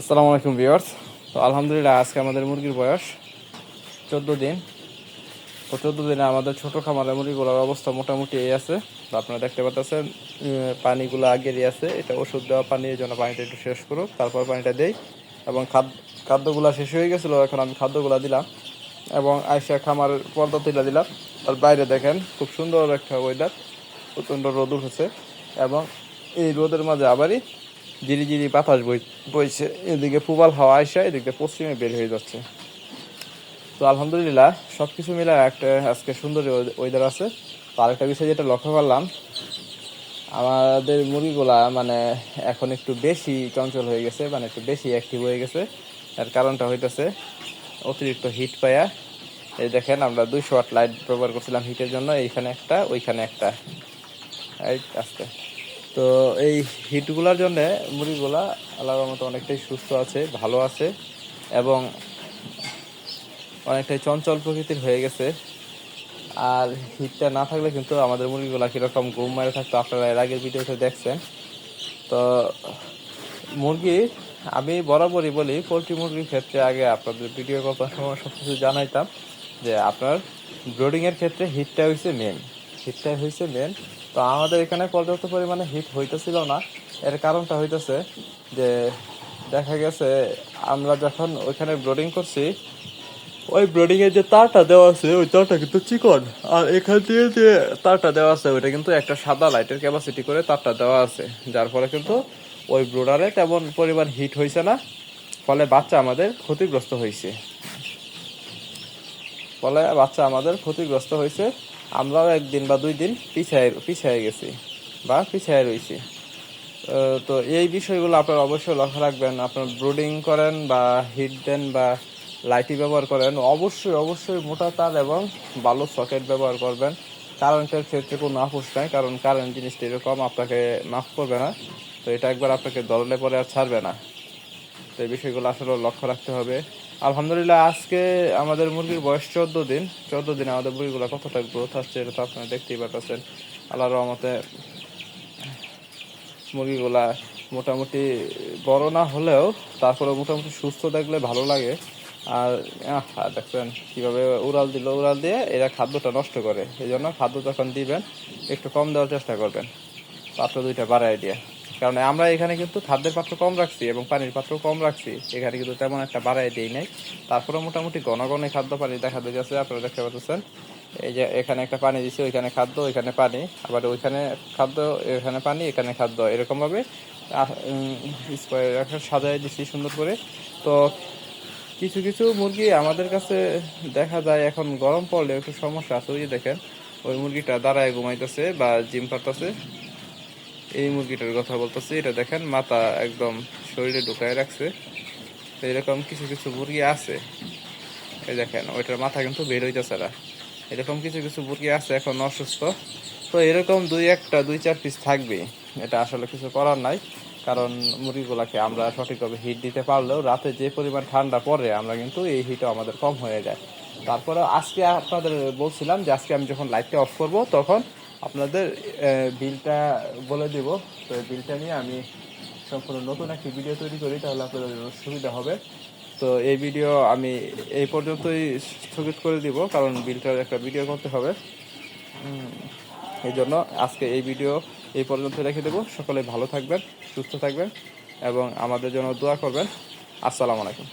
আসসালামু আলাইকুম ভিউয়ার্স। তো আলহামদুলিল্লাহ, আজকে আমাদের মুরগির বয়স চোদ্দ দিন। তো চোদ্দ দিনে আমাদের ছোট খামারের মুরগিগুলোর অবস্থা মোটামুটি এই আছে। তো আপনারা দেখতে পাচ্ছেন পানিগুলো আগেরই আছে। এটা ওষুধ দেওয়া পানি এই জন্য পানিটা একটু শেষ করুক, তারপর পানিটা দেই। এবং খাদ্য খাদ্যগুলো শেষ হয়ে গেছিল, এখন আমি খাদ্যগুলো দিলাম। এবং আইসা খামার পর্দা তুলে দিলাম। আর বাইরে দেখেন, খুব সুন্দর একটা ওয়েদার প্রচণ্ড রোদ উঠেছে। এবং এই রোদের মাঝে আবারই জিরি জিরি বাতাস বই বইছে। এদিকে পুবাল হাওয়া আইসা এদিকে পশ্চিমে বের হয়ে যাচ্ছে। তো আলহামদুলিল্লাহ সব কিছু মিলে একটা আজকে সুন্দর ওয়েদার আছে। তো আরেকটা বিষয় যেটা লক্ষ্য করলাম, আমাদের মুরগিগুলা মানে এখন একটু বেশি চঞ্চল হয়ে গেছে মানে একটু বেশি অ্যাক্টিভ হয়ে গেছে। এর কারণটা হইতেছে অতিরিক্ত হিট পায়া। এই দেখেন, আমরা দুইশো ওয়াট লাইট ব্যবহার করছিলাম হিটের জন্য, এইখানে একটা, ওইখানে একটা। এই আস্তে তো এই হিটগুলোর জন্য মুরগিগুলা আল্লাহর মতো অনেকটাই সুস্থ আছে, ভালো আছে এবং অনেকটাই চঞ্চল প্রকৃতির হয়ে গেছে। আর হিটটা না থাকলে কিন্তু আমাদের মুরগিগুলা কীরকম ঘুম মারে থাকতো আপনারা এর আগের ভিডিওতে দেখছেন। তো মুরগি, আমি বরাবরই বলি, পোলট্রি মুরগির ক্ষেত্রে আগে আপনাদের ভিডিও সময় সব কিছু জানাইতাম যে আপনার ব্রোডিংয়ের ক্ষেত্রে হিটটা হয়েছে মেন হিটটাই হয়েছে মেন তো আমাদের এখানে পর্যাপ্ত পরিমাণে হিট হইতেছিল না। এর কারণটা হইতেছে যে, দেখা গেছে আমরা যখন ওইখানে ব্রোডিং করছি, ওই ব্রোডিং এর যে তারটা দেওয়া আছে, ওই তারটা কিন্তু চিকন। আর এখান দিয়ে যে তারটা দেওয়া আছে, ওইটা কিন্তু একটা সাদা লাইটের ক্যাপাসিটি করে তারটা দেওয়া আছে। যার ফলে কিন্তু ওই ব্রোডারে তেমন পরিমাণ হিট হয়েছে না। ফলে বাচ্চা আমাদের ক্ষতিগ্রস্ত হয়েছে ফলে বাচ্চা আমাদের ক্ষতিগ্রস্ত হয়েছে আমরাও একদিন বা দুই দিন পিছায় পিছায় গেছি বা পিছায় রয়েছি তো এই বিষয়গুলো আপনারা অবশ্যই লক্ষ্য রাখবেন। আপনার ব্রুডিং করেন বা হিট দেন বা লাইটি ব্যবহার করেন, অবশ্যই অবশ্যই মোটা তার এবং ভালো সকেট ব্যবহার করবেন। কারেন্টের ক্ষেত্রে কোনো আপোষ নাই, কারণ কারেন্ট জিনিসটা এরকম, আপনাকে মাফ করবে না। তো এটা একবার আপনাকে দরলে পরে আর ছাড়বে না। তো এই বিষয়গুলো আসলে লক্ষ্য রাখতে হবে। আলহামদুলিল্লাহ, আজকে আমাদের মুরগির বয়স চোদ্দ দিন। চোদ্দ দিনে আমাদের মুরগিগুলো কতটা গ্রোথ আসছে এটা তো আপনারা দেখতেই পাচ্ছেন আল্লাহর রহমতে মুরগিগুলা মোটামুটি বড় না হলেও তারপরে মোটামুটি সুস্থ দেখলে ভালো লাগে। আর দেখছেন কীভাবে উড়াল দিল, উড়াল দিয়ে এরা খাদ্যটা নষ্ট করে। এই জন্য খাদ্য যখন দিবেন, একটু কম দেওয়ার চেষ্টা করবেন। পাত্র দুইটা বাড়াই দিয়ে। কারণ আমরা এখানে কিন্তু খাদ্যের পাত্র কম রাখছি এবং পানির পাত্র কম রাখছি। এখানে কিন্তু তেমন একটা বাড়াই দিই নাই। তারপরে মোটামুটি ঘন ঘন খাদ্য পানি দেখা যাচ্ছে, আপনারা দেখতে পাচ্ছেন। এই যে এখানে একটা পানি দিছি, ওইখানে খাদ্য, ওইখানে পানি। আবার ওইখানে খাদ্য, এখানে পানি, এখানে খাদ্য। এরকম ভাবে স্কোয়ার সাজাই দিছি সুন্দর করে। তো কিছু কিছু মুরগি আমাদের কাছে দেখা যায়, এখন গরম পড়লে একটু সমস্যা আছে। ওই যে দেখেন, ওই মুরগিটা দাঁড়ায় ঘুমাইতেছে বা জিম পারতেছে এই মুরগিটার কথা বলতেছি, এটা দেখেন, মাথা একদম শরীরে ঢুকায় রাখছে। তো এরকম কিছু কিছু মুরগি আছে। এই দেখেন, ওইটার মাথা কিন্তু বের হইতেছে না। এরকম কিছু কিছু মুরগি আছে, এখন অসুস্থ। তো এরকম দুই একটা, দুই চার পিস থাকবে। এটা আসলে কিছু করার নাই, কারণ মুরগিগুলোকে আমরা সঠিকভাবে হিট দিতে পারলেও রাতে যে পরিমাণ ঠান্ডা পড়ে, আমরা কিন্তু এই হিটও আমাদের কম হয়ে যায়। তারপরে আজকে আপনাদের বলছিলাম যে, আজকে আমি যখন লাইটটা অফ করব, তখন আপনাদের বিলটা বলে দিব। তো এই বিলটা নিয়ে আমি সম্পূর্ণ নতুন একটি ভিডিও তৈরি করি, তাহলে আপনাদের সুবিধা হবে। তো এই ভিডিও আমি এই পর্যন্তই স্থগিত করে দিব, কারণ বিলটার একটা ভিডিও করতে হবে। এই জন্য আজকে এই ভিডিও এই পর্যন্ত রেখে দেবো। সকলে ভালো থাকবেন, সুস্থ থাকবেন, এবং আমাদের জন্য দোয়া করবেন। আসসালামু আলাইকুম।